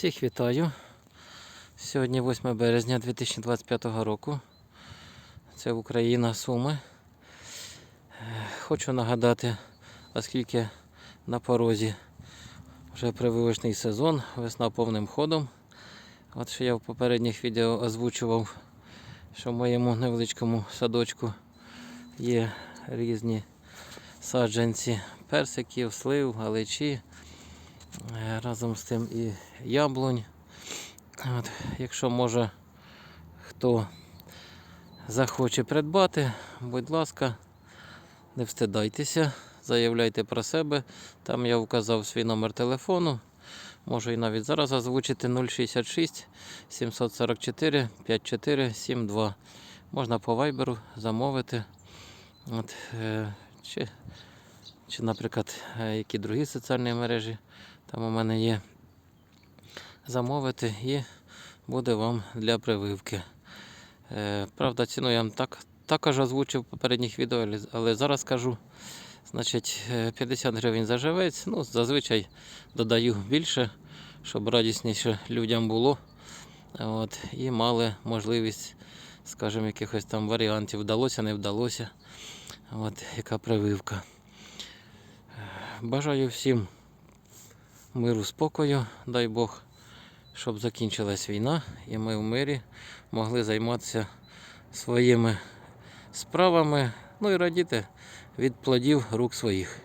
Всіх вітаю. Сьогодні 8 березня 2025 року. Це Україна, Суми. Хочу нагадати, оскільки на порозі вже прививочний сезон, весна повним ходом. От що я в попередніх відео озвучував, що в моєму невеличкому садочку є різні саджанці персиків, слив, галичі. Е, Разом з тим і яблунь. От, якщо може хто захоче придбати, будь ласка, не встидайтеся, заявляйте про себе. Там я вказав свій номер телефону. Можу і навіть зараз озвучити 066 744 5472. Можна по вайберу замовити. От, е, чи, чи, наприклад, е, які другі соціальні мережі там у мене є. Замовити і буде вам для прививки. Е, правда, ціну я вам так, також озвучив в попередніх відео, але- зараз кажу. Значить, е, 50 гривень за живець. Ну, зазвичай додаю більше, щоб радісніше людям було. От, і мали можливість, скажімо, якихось там варіантів. Вдалося, не вдалося. От, яка прививка. Бажаю всім миру, спокою, дай Бог, щоб закінчилась війна і ми в мирі могли займатися своїми справами, ну і радіти від плодів рук своїх.